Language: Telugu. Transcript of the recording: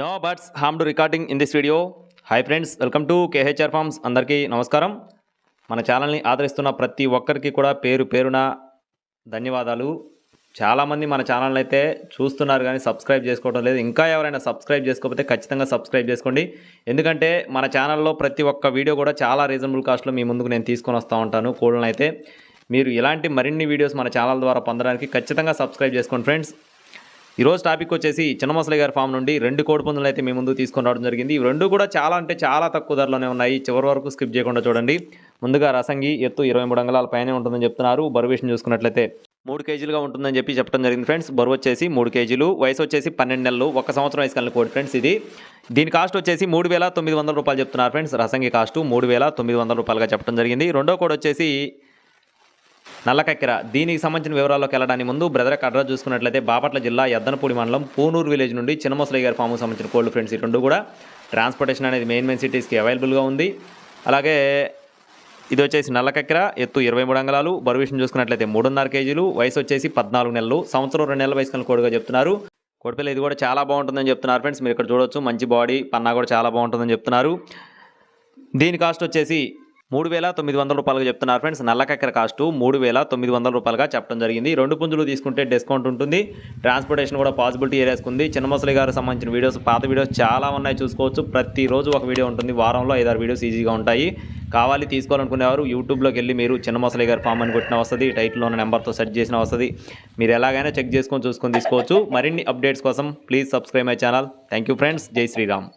No buts harm to recording in this video hi friends welcome to KHR farms అందరికీ నమస్కారం. మన ఛానల్ని ఆదరిస్తున్న ప్రతి ఒక్కరికి కూడా పేరు పేరున ధన్యవాదాలు. చాలామంది మన ఛానల్ అయితే చూస్తున్నారు కానీ సబ్స్క్రైబ్ చేసుకోవడం లేదు. ఇంకా ఎవరైనా సబ్స్క్రైబ్ చేసుకోకపోతే ఖచ్చితంగా సబ్స్క్రైబ్ చేసుకోండి. ఎందుకంటే మన ఛానల్లో ప్రతి ఒక్క వీడియో కూడా చాలా రీజనబుల్ కాస్ట్లో మీ ముందుకు నేను తీసుకొని వస్తూ ఉంటాను కోళ్ళని అయితే మీరు ఇలాంటి మరిన్ని వీడియోస్ మన ఛానల్ ద్వారా పొందడానికి ఖచ్చితంగా సబ్స్క్రైబ్ చేసుకోండి ఫ్రెండ్స్. ఈరోజు టాపిక్ వచ్చేసి చిన్నమసలి గారి ఫామ్ నుండి రెండు కోడి పుంజులు అయితే మీ ముందు తీసుకొని రావడం జరిగింది. ఇవి రెండు కూడా చాలా అంటే చాలా తక్కువ ధరలోనే ఉన్నాయి. చివరి వరకు స్కిప్ చేయకుండా చూడండి. ముందుగా రసంగి ఎత్తు ఇరవై మూడు అంగళాల పైనే ఉంటుందని చెప్తున్నారు. బరువేషన్ చూసుకున్నట్లయితే మూడు కేజీలుగా ఉంటుందని చెప్పి చెప్పడం జరిగింది ఫ్రెండ్స్. బరువు వచ్చేసి మూడు కేజీలు వయసు వచ్చేసి పన్నెండు నెలలు ఒక సంవత్సరం వయసు కలిగిన కోడి ఫ్రెండ్స్ ఇది. దీని కాస్ట్ వచ్చేసి మూడు వేల తొమ్మిది వందల రూపాయలు చెప్తున్నారు ఫ్రెండ్స్. రసంగి కాస్ట్ మూడు వేల తొమ్మిది వందల రూపాయలుగా చెప్పడం జరిగింది. రెండో కోడి వచ్చేసి నల్లకక్కెర. దీనికి సంబంధించిన వివరాల్లోకి వెళ్ళడానికి ముందు బ్రదర్ అడ్రస్ చూసుకున్నట్లయితే బాపట్ల జిల్లా ఎద్దనపూడి మండలం పూనూరు విలేజ్ నుండి చిన్నమొసలి గారి ఫామ్కు సంబంధించిన కోల్డ్ ఫ్రెండ్స్ ఈ రెండు కూడా. ట్రాన్స్పోర్టేషన్ అనేది మెయిన్ మెయిన్ సిటీస్కి అవైలబుల్గా ఉంది. అలాగే ఇది వచ్చేసి నల్లకక్కెర ఎత్తు ఇరవై మూడు అంగళాలు బరువు విషయం చూసుకున్నట్లయితే మూడున్నర కేజీలు వయసు వచ్చేసి పద్నాలుగు నెలలు సంవత్సరం రెండు నెలల వయసు కలిగిన కోడిగా చెప్తున్నారు. కోడిపిల్ల ఇది కూడా చాలా బాగుంటుందని చెప్తున్నారు ఫ్రెండ్స్ మీరు ఇక్కడ చూడొచ్చు. మంచి బాడీ పన్నా కూడా చాలా బాగుంటుందని చెప్తున్నారు. దీని కాస్ట్ వచ్చేసి మూడు వేల తొమ్మిది వందల రూపాయలుగా చెప్తున్నారు ఫ్రెండ్స్. నల్లకక్కర కాస్ట్ మూడు వేల తొమ్మిది వందల రూపాయలుగా చెప్పడం జరిగింది. రెండు పుంజులు తీసుకుంటే డిస్కౌంట్ ఉంటుంది. ట్రాన్స్పోర్టేషన్ కూడా పాసిబిలిటీ ఏరేసుకుంది ఉంది. చిన్నమసలి గారు సంబంధించిన వీడియోస్ పాత వీడియోస్ చాలా ఉన్నాయి చూసుకోవచ్చు. ప్రతిరోజు ఒక వీడియో ఉంటుంది. వారంలో ఐదారు వీడియోస్ ఈజీగా ఉంటాయి. కావాలి తీసుకోవాలనుకునేవారు యూట్యూబ్లోకి వెళ్ళి మీరు చిన్న ముసలి గారి ఫామ్ అని కొట్టిన వస్తుంది టైటిల్లో ఉన్న నెంబర్తో సెట్ చేసిన వస్తుంది మీరు ఎలాగైనా చెక్ చేసుకొని చూసుకొని తీసుకోవచ్చు. మరిన్ని అప్డేట్స్ కోసం please subscribe my channel. Thank you friends. జై శ్రీరామ్.